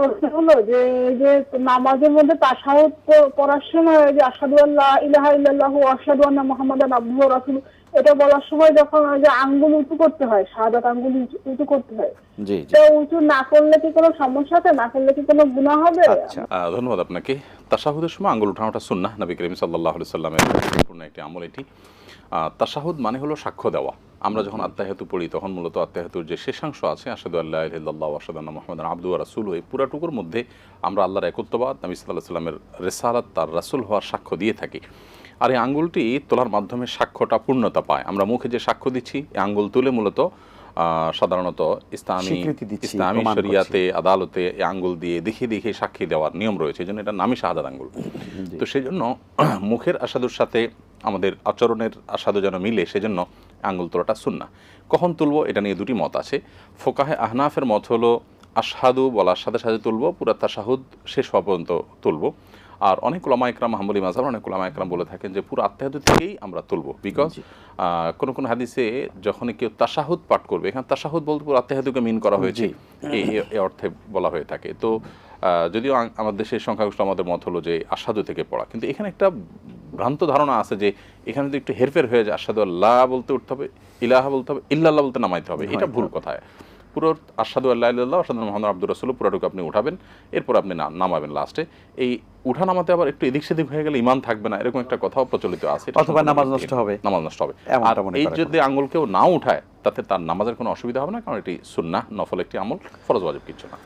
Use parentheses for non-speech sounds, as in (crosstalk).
প্রশ্ন হলো যে যে নামাজের মধ্যে তাশাহুদ পড়ার সময় যে আসাদু আল্লাহ ইলাহা ইল্লাল্লাহু আসাদু আন্না মুহাম্মাদান আবদুহু ওয়া রাসূলুহু এটা বলার সময় যখন ওই যে আঙ্গুল উঁচু করতে হয় শাহাদাত আঙ্গুল উঁচু- করতে হয় তো উঁচু না করলে কি কোনো সমস্যা না করলে কি কোনো গুনাহ হবে? আচ্ছা। ধন্যবাদ আপনাকে। তাশাহুদের সময় আঙ্গুল উঠানোটা নবী করিম সাল্লাহ সাল্লামের সম্পূর্ণ একটি আমল এটি। তাশাহুদ মানে হলো সাক্ষ্য দেওয়া। আমরা যখন আত্মাহেতু পড়ি তখন মূলত আত্মাহেতুর যে শেষাংশ আছে আসাদু আল্লাহ ইল্লাহ আসাদান্না মোহাম্মদ আব্দু রাসুল এই পুরাটুকুর মধ্যে আমরা আল্লাহর একত্ববাদ নবী সাল্লাহ সাল্লামের রেসালাত তার রাসুল হওয়ার সাক্ষ্য দিয়ে থাকি। আর এই আঙ্গুলটি তোলার মাধ্যমে সাক্ষ্যটা পূর্ণতা পায়। আমরা মুখে যে সাক্ষ্য দিচ্ছি এই আঙ্গুল তুলে মূলত সাধারণত ইসলামী ইসলামী শরিয়াতে আদালতে এই আঙ্গুল দিয়ে দেখিয়ে দেখিয়ে সাক্ষী দেওয়ার নিয়ম রয়েছে এই জন্য এটা নামই শাহাদাত আঙ্গুল। তো সেই জন্য (clears throat) মুখের আসাদুর সাথে আমাদের আচরণের আসাদু যেন মিলে সেজন্য আঙ্গুল তোলাটা সুন্না কখন তুলবো এটা নিয়ে দুটি মত আছে। ফোকাহে আহনাফের মত হলো আসাদু বলার সাথে সাথে তুলবো পুরা তাসাহুদ শেষ হওয়া পর্যন্ত তুলবো। আর অনেক ওলামা একরাম হাম্বলি মাজার অনেক ওলামা একরাম বলে থাকেন যে পুরো আত্মাহাদু থেকেই আমরা তুলবো। বিকজ কোনো কোনো হাদিসে যখনই কেউ তাসাহুদ পাঠ করবে এখানে তাসাহুদ বলতে পুরো আত্মাহাদুকে মিন করা হয়েছে। এই অর্থে বলা হয়ে থাকে। তো যদিও আমাদের দেশের সংখ্যাগরিষ্ঠ আমাদের মত হলো যে আসাদু থেকে পড়া। কিন্তু এখানে একটা ভ্রান্ত ধারণা আছে যে এখানে যদি একটু হেরফের হয়ে যায় আসাদু আল্লাহ বলতে উঠতে হবে ইলাহা বলতে হবে ইল্লাল্লাহ বলতে নামাইতে হবে। এটা ভুল কথা পুরো আসাদু আল্লাহ আল্লাহ আসাদু মোহাম্মদ আব্দুর রসুল পুরোটুকু আপনি উঠাবেন। এরপর আপনি নামাবেন লাস্টে এই উঠা নামাতে আবার একটু এদিক সেদিক হয়ে গেলে ইমান থাকবে না এরকম একটা কথাও প্রচলিত আছে। অথবা নামাজ নষ্ট হবে। নামাজ নষ্ট হবে। আর এই যদি আঙুল কেউ না উঠায় তাতে তার নামাজের কোনো অসুবিধা হবে না কারণ এটি সুন্না নফল একটি আমল ফরজ ওয়াজিব কিছু না।